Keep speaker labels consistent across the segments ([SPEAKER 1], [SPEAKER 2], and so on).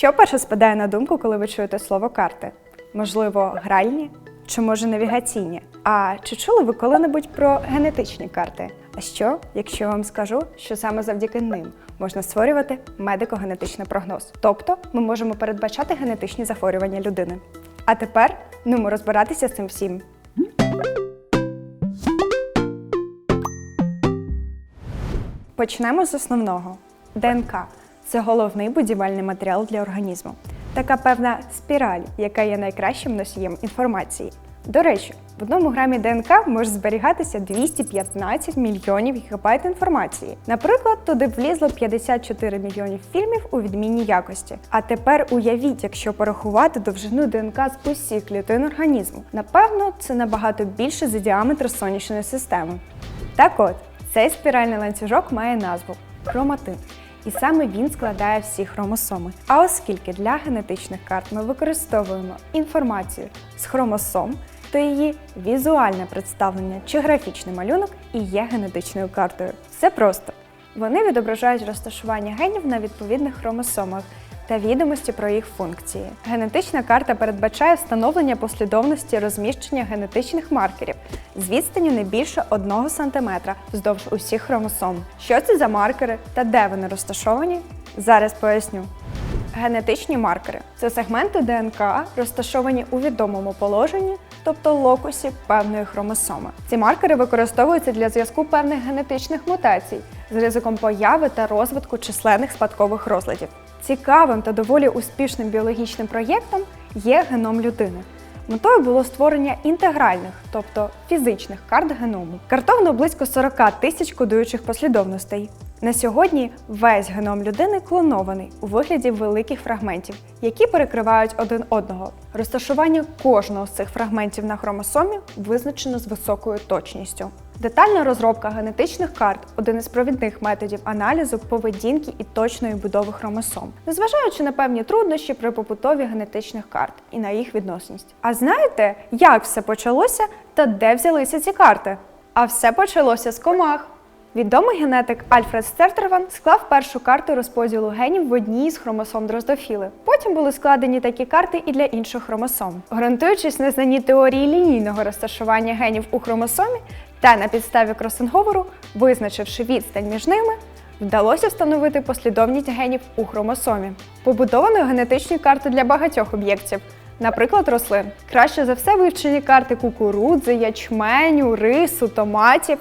[SPEAKER 1] Що перше спадає на думку, коли ви чуєте слово карти? Можливо, гральні чи може навігаційні? А чи чули ви коли-небудь про генетичні карти? А що, якщо я вам скажу, що саме завдяки ним можна створювати медико-генетичний прогноз? Тобто ми можемо передбачати генетичні захворювання людини. А тепер нумо розбиратися з цим всім. Почнемо з основного. ДНК це головний будівельний матеріал для організму. Така певна спіраль, яка є найкращим носієм інформації. До речі, в одному грамі ДНК може зберігатися 215 мільйонів гігабайт інформації. Наприклад, туди влізло 54 мільйонів фільмів у відмінній якості. А тепер уявіть, якщо порахувати довжину ДНК з усіх клітин організму. Напевно, це набагато більше за діаметр сонячної системи. Так от, цей спіральний ланцюжок має назву хроматин. І саме він складає всі хромосоми. А оскільки для генетичних карт ми використовуємо інформацію з хромосом, то її візуальне представлення чи графічний малюнок і є генетичною картою. Все просто. Вони відображають розташування генів на відповідних хромосомах та відомості про їх функції. Генетична карта передбачає встановлення послідовності розміщення генетичних маркерів з відстані не більше 1 см вздовж усіх хромосом. Що це за маркери та де вони розташовані? Зараз поясню. Генетичні маркери це сегменти ДНК, розташовані у відомому положенні, тобто локусі певної хромосоми. Ці маркери використовуються для зв'язку певних генетичних мутацій з ризиком появи та розвитку численних спадкових розладів. Цікавим та доволі успішним біологічним проєктом є геном людини. Метою було створення інтегральних, тобто фізичних карт геному. Картовано близько 40 тисяч кодуючих послідовностей. На сьогодні весь геном людини клонований у вигляді великих фрагментів, які перекривають один одного. Розташування кожного з цих фрагментів на хромосомі визначено з високою точністю. Детальна розробка генетичних карт один із провідних методів аналізу поведінки і точної будови хромосом, незважаючи на певні труднощі при побутові генетичних карт і на їх відносність. А знаєте, як все почалося та де взялися ці карти? А все почалося з комах. Відомий генетик Альфред Стертерван склав першу карту розподілу генів в одній з хромосом дроздофіли. Потім були складені такі карти і для інших хромосом. Ґрунтуючись на знанні теорії лінійного розташування генів у хромосомі та на підставі кросинговору, визначивши відстань між ними, вдалося встановити послідовність генів у хромосомі. Побудовано генетичні карти для багатьох об'єктів. Наприклад, рослин. Краще за все вивчені карти кукурудзи, ячменю, рису, томатів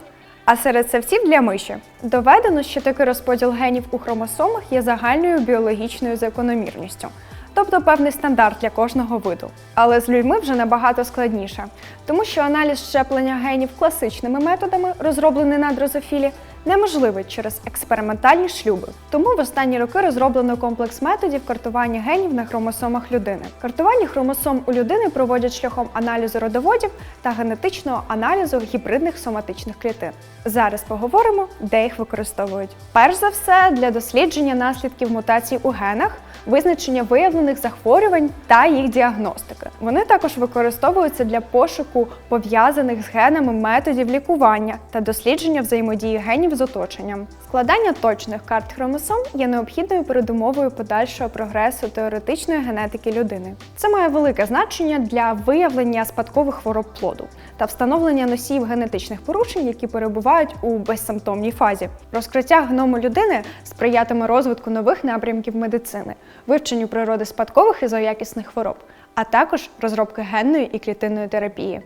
[SPEAKER 1] а серед савців для миші. Доведено, що такий розподіл генів у хромосомах є загальною біологічною закономірністю, тобто певний стандарт для кожного виду. Але з людьми вже набагато складніше, тому що аналіз щеплення генів класичними методами, розроблений на дрозофілі, неможливий через експериментальні шлюби. Тому в останні роки розроблено комплекс методів картування генів на хромосомах людини. Картування хромосом у людини проводять шляхом аналізу родоводів та генетичного аналізу гібридних соматичних клітин. Зараз поговоримо, де їх використовують. Перш за все, для дослідження наслідків мутацій у генах, визначення виявлених захворювань та їх діагностики. Вони також використовуються для пошуку пов'язаних з генами методів лікування та дослідження взаємодії генів з оточенням. Складання точних карт хромосом є необхідною передумовою подальшого прогресу теоретичної генетики людини. Це має велике значення для виявлення спадкових хвороб плоду та встановлення носіїв генетичних порушень, які перебувають у безсимптомній фазі. Розкриття гному людини сприятиме розвитку нових напрямків медицини, вивченню природи спадкових і злоякісних хвороб, а також розробки генної і клітинної терапії.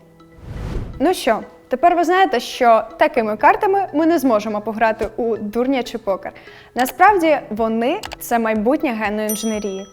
[SPEAKER 1] Ну що, тепер ви знаєте, що такими картами ми не зможемо пограти у дурня чи покер. Насправді вони це майбутнє генної інженерії.